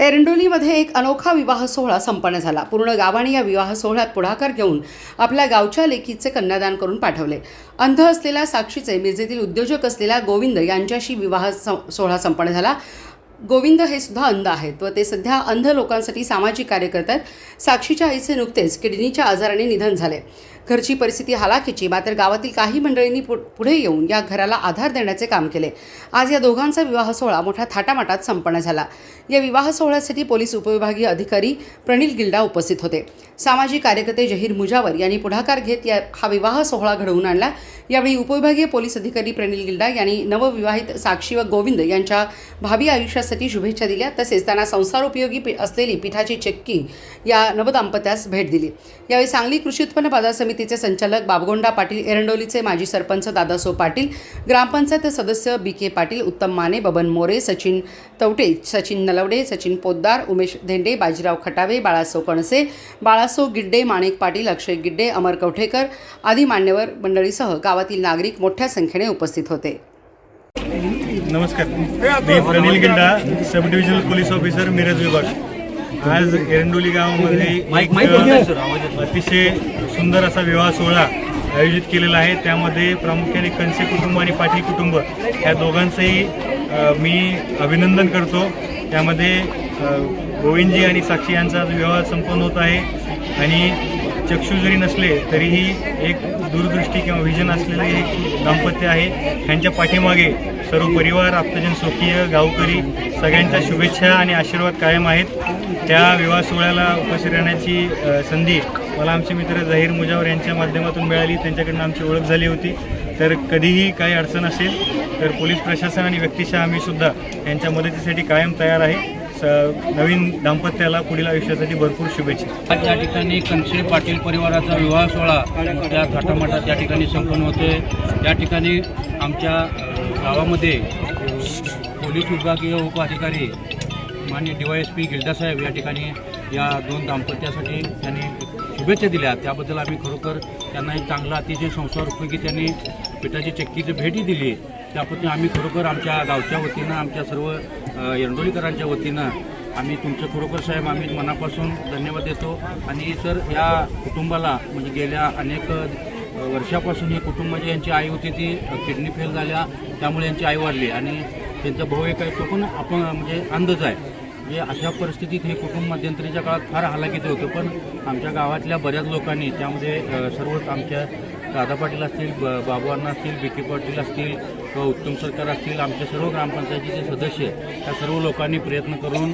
एरंडोलीमध्ये एक अनोखा विवाह सोहळा संपन्न झाला. पूर्ण गावाने या विवाह सोहळ्यात पुढाकार घेऊन आपल्या गावच्या लेखीचे कन्यादान करून पाठवले. अंध असलेल्या साक्षीचे मिरजेतील उद्योजक असलेल्या गोविंद यांच्याशी विवाह सोहळा संपन्न झाला. गोविंद हे सुद्धा अंध आहेत व ते सध्या अंध लोकांसाठी सामाजिक कार्य करतात. साक्षीच्या आईचे नुकतेच किडनीच्या आजाराने निधन झाले. घरची परिस्थिती हालाकीची मात्र गावातील काही मंडळींनी पु- पुढे येऊन या घराला आधार देण्याचे काम केले. आज या दोघांचा विवाह सोहळा मोठ्या थाटामाटात संपन्न झाला. या विवाह सोहळ्यासाठी पोलीस उपविभागीय अधिकारी प्रणिल गिल्डा उपस्थित होते. सामाजिक कार्यकर्ते जहीर मुजावर यांनी पुढाकार घेत या हा विवाह सोहळा घडवून आणला. यावेळी उपविभागीय पोलीस अधिकारी प्रणिल गिल्डा यांनी नवविवाहित साक्षी व गोविंद यांच्या भावी आयुष्यासाठी शुभेच्छा दिल्या. तसेच त्यांना संसारोपयोगी पी- असलेली पिठाची चक्की या नवदाम्पत्यास भेट दिली. यावेळी सांगली कृषी उत्पन्न बाजार समिती समितीचे संचालक बाबगोंडा पाटील एरंडोलीचे माजी सरपंच दादासो पाटील ग्रामपंचायत सदस्य बी के पाटील उत्तम माने बबन मोरे सचिन तवटे सचिन नलवडे सचिन पोद्दार उमेश धेंडे बाजीराव खटावे बाळासो कणसे बाळासो गिड्डे माणिक पाटील अक्षय गिड्डे अमर कवठेकर आदी मान्यवर मंडळीसह गावातील नागरिक मोठ्या संख्येने उपस्थित होते. नमस्कार. मी Pranil Ginda sub divisional police officer Miraj विभाग. आज एरंडोली गावामध्ये अतिशय सुंदर असा विवाह सोहळा आयोजित केलेला आहे. त्यामध्ये प्रामुख्याने कंसे कुटुंब आणि पाटील कुटुंब या दोघांचंही मी अभिनंदन करतो. त्यामध्ये गोविंदजी आणि साक्षी यांचा विवाह संपन्न होत आहे. आणि चक्षु जरी नसले तरीही एक दूरदृष्टी किंवा व्हिजन असलेलं एक दाम्पत्य आहे. त्यांच्या पाठीमागे सर्व परिवार आप्तजन स्वकीय गावकरी सगळ्यांच्या शुभेच्छा आणि आशीर्वाद कायम आहेत. त्या विवाह सोहळ्याला उपस्थित राहण्याची संधी मला आमचे मित्र झहीर मुजावर यांच्या माध्यमातून मिळाली. त्यांच्याकडनं आमची ओळख झाली होती. तर कधीही काही अडचण असेल तर पोलीस प्रशासन आणि व्यक्तिशः आम्हीसुद्धा यांच्या मदतीसाठी कायम तयार आहे. स नवीन दाम्पत्याला पुढील आयुष्यासाठी भरपूर शुभेच्छा. आज या ठिकाणी कनशे पाटील परिवाराचा विवाह सोहळा त्या थाटामाटात त्या ठिकाणी संपन्न होते या ठिकाणी आमच्या गावामध्ये पोलीस विभागीय उपअधिकारी माननीय डी वाय एस पी गिल्डासाहेब या ठिकाणी या दोन दाम्पत्यासाठी त्यांनी शुभेच्छा दिल्या. त्याबद्दल आम्ही खरोखर त्यांना एक चांगला अतिशय संसार उपयोगी त्यांनी पिठाची चक्कीची भेटी दिली त्याबद्दल आम्ही खरोखर आमच्या गावच्या वतीनं आमच्या सर्व येंडोलीकरांच्या वतीनं आम्ही तुमचं खरोखर साहेब आम्ही मनापासून धन्यवाद देतो. आणि सर या कुटुंबाला म्हणजे गेल्या अनेक वर्षापासून हे कुटुंब जे यांची आई होती ती किडनी फेल झाल्या त्यामुळे यांची आई वाढली आणि त्यांचा भाऊ एक आहे तो पण आपण म्हणजे अंधच आहे. म्हणजे अशा परिस्थितीत हे कुटुंब मध्यंतरीच्या काळात फार हालाकीचं होतं पण आमच्या गावातल्या बऱ्याच लोकांनी त्यामध्ये सर्वच आमच्या दादा पाटील असतील ब बाबूअण्णा असतील बी पाटील असतील किंवा उत्तम सरकार असतील आमच्या सर्व ग्रामपंचायतीचे सदस्य त्या सर्व लोकांनी प्रयत्न करून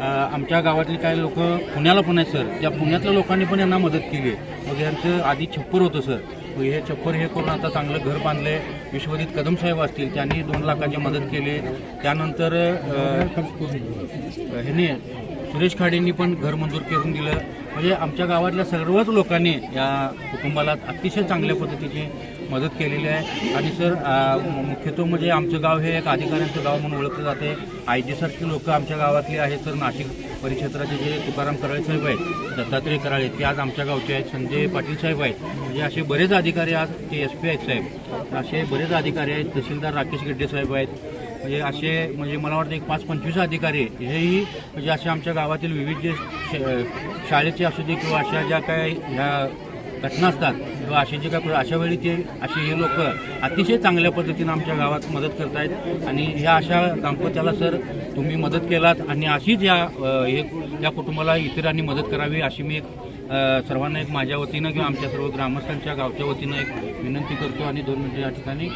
आमच्या गावातली काही लोक पुण्याला पण आहेत सर. त्या पुण्यातल्या लोकांनी पण यांना मदत केली मग म्हणजे यांचं आधी छप्पर होतं सर. हे छप्पर हे करून आता चांगलं घर बांधले विश्वजित कदम साहेब असतील त्यांनी दोन लाखाची मदत केली. त्यानंतर ह्याने सुरेश खाडेंनी पण घर मंजूर करून दिलं. म्हणजे आमच्या गावातल्या सर्वच लोकांनी या कुटुंबाला अतिशय चांगल्या पद्धतीची मदत केलेली आहे. आणि सर मुख्यत्व म्हणजे आमचं गाव हे एक अधिकाऱ्यांचं गाव म्हणून ओळखलं जाते. आय जीसारखी लोकं आमच्या गावातली आहेत. तर नाशिक परिक्षेत्राचे जे तुकाराम कराळे साहेब आहेत दत्तात्रय कराळे ते आज आमच्या गावचे आहेत संजय पाटील साहेब आहेत. म्हणजे असे बरेच अधिकारी आज ते एस पी आहेत साहेब. असे बरेच अधिकारी आहेत तहसीलदार राकेश गिड्डे साहेब आहेत. म्हणजे असे म्हणजे मला वाटतं एक पाच पंचवीस अधिकारी हेही म्हणजे असे आमच्या गावातील विविध जे श- शाळेचे असू दे किंवा अशा ज्या काय ह्या घटना असतात. किंवा असे जे काय अशा वेळी ते असे हे लोक अतिशय चांगल्या पद्धतीनं आमच्या गावात मदत करतायत. आणि ह्या अशा दाम्पत्याला सर तुम्ही मदत केलात आणि अशीच या हे या कुटुंबाला इतरांनी मदत करावी अशी मी एक सर्वांना एक माझ्या वतीनं किंवा आमच्या सर्व ग्रामस्थांच्या गावच्या वतीनं एक विनंती करतो आणि दोन मिनिटं या ठिकाणी